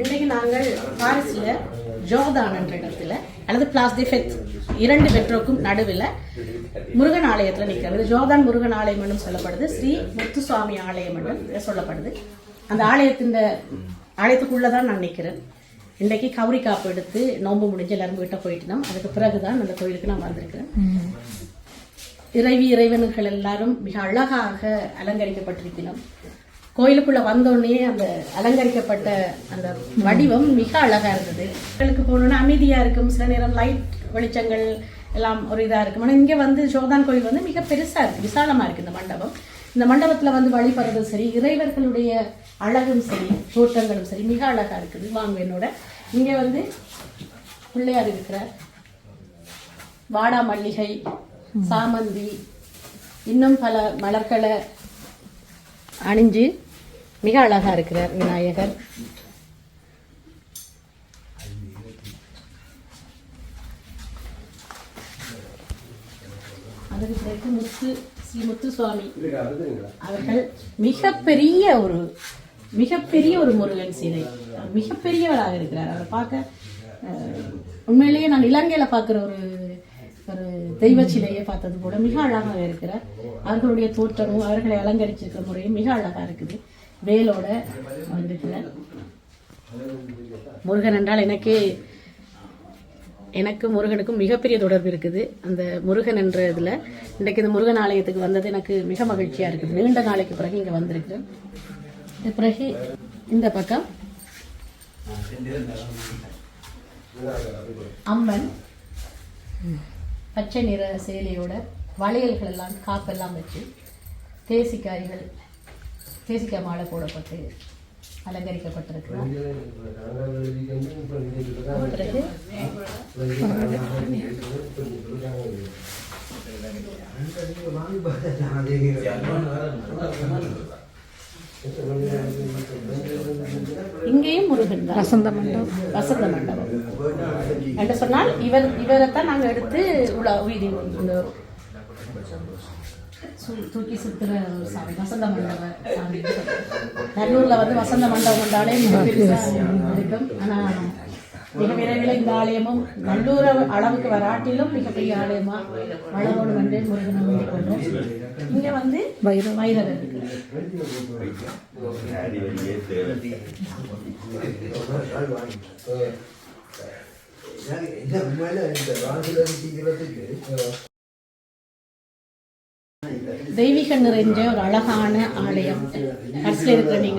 இன்றைக்கு நாங்கள் பாரிஸ்ல ஜோர்தான் என்ற இடத்துல அல்லது பிளாஸ் தி ஃபெத் இரண்டு பெட்ரோக்கும் நடுவில் முருகன் ஆலயத்தில் நிற்கிறது ஜோர்தான் முருகன் ஆலயம் என்றும் சொல்லப்படுது ஸ்ரீ முத்துசுவாமி ஆலயம் என்றும் சொல்லப்படுது. அந்த ஆலயத்தின் ஆலயத்துக்குள்ளே தான் நான் நிற்கிறேன் இன்றைக்கு கவுரி காப்பு எடுத்து நோன்பு முடிஞ்சு எல்லாரும் வீட்டை போயிட்டு அதுக்கு பிறகுதான் அந்த கோயிலுக்கு நான் வந்திருக்கிறேன். இறைவி இறைவன்கள் எல்லாரும் மிக அழகாக அலங்கரிக்கப்பட்டிருக்கணும் கோயிலுக்குள்ள வந்தோடனே அந்த அலங்கரிக்கப்பட்ட அந்த வடிவம் மிக அழகா இருந்தது. கோயிலுக்கு போகணுன்னா அமைதியா இருக்கும். சில நேரம் லைட் வெளிச்சங்கள் எல்லாம் ஒரு இதா இருக்கும். ஆனால் இங்க வந்து சோதான் கோயில் வந்து மிக பெருசா இருக்கு. விசாலமா இருக்கு இந்த மண்டபம். இந்த மண்டபத்துல வந்து வழிபடுறதும் சரி இறைவர்களுடைய அழகும் சரி தோற்றங்களும் சரி மிக அழகா இருக்குது. வாங்க என்னோட. இங்க வந்து பிள்ளையார் இருக்கிறார். வாடா மல்லிகை சாமந்தி இன்னும் பல மலர்களை அணிஞ்சு மிக அழகா இருக்கிறார் விநாயகர். அதுக்கு பிறகு முத்து ஸ்ரீ முத்துசுவாமி. அவர்கள் மிகப்பெரிய ஒரு மிகப்பெரிய ஒரு முருகன் சிலை மிகப்பெரியவராக இருக்கிறார். அவர் பார்க்க உண்மையிலேயே நான் இலங்கையில பார்க்குற ஒரு ஒரு தெய்வ சிலையை பார்த்தது போல மிக அழகாக இருக்கிறார் அவர்களுடைய தோற்றமும் அவர்களை அலங்கரிச்சிருக்கிற முறையும் மிக அழகாக இருக்குது. வேலோட வந்திருக்கிறார் முருகன் என்றால் எனக்கே எனக்கு முருகனுக்கும் மிகப்பெரிய தொடர்பு இருக்குது. அந்த முருகன் என்ற இதில் இன்றைக்கு இந்த முருகன் ஆலயத்துக்கு வந்தது எனக்கு மிக மகிழ்ச்சியாக இருக்குது. நீண்ட நாளைக்கு பிறகு இங்கே வந்திருக்கிறேன். பிறகு இந்த பக்கம். அம்மன். பச்சை நிற சேலையோட வளையல்கள் எல்லாம் காப்பெல்லாம் வச்சு தேசிக்காய்கள் தேசிக்காய் மாலை போடப்பட்டு அலங்கரிக்கப்பட்டிருக்கிறார். இங்கேயும் முருகன் தான். வசந்த மண்டபம். வசந்த மண்டபம். என்று சொன்னால் இவர் இவரைத்தான் நாங்க எடுத்து இந்த சு- தூக்கி சுத்துற சாமி வசந்த மண்டப சாமி. நல்லூர்ல வந்து வசந்த மண்டபம் கொண்டாலே இருக்கும். ஆனா மிக விரைவில் இந்த ஆலயமும் நல்லூர் அளவுக்கு வராட்டிலும் மிகப்பெரிய ஆலயமா வளரோடு வந்து முருகனை வேண்டிக் கொண்டோம் இங்க வந்து வைரவர். இருக்கு இந்த இந்த நிறைஞ்ச ஒரு அழகான ஆலயம். கடைசியில் இருக்கிற நீங்க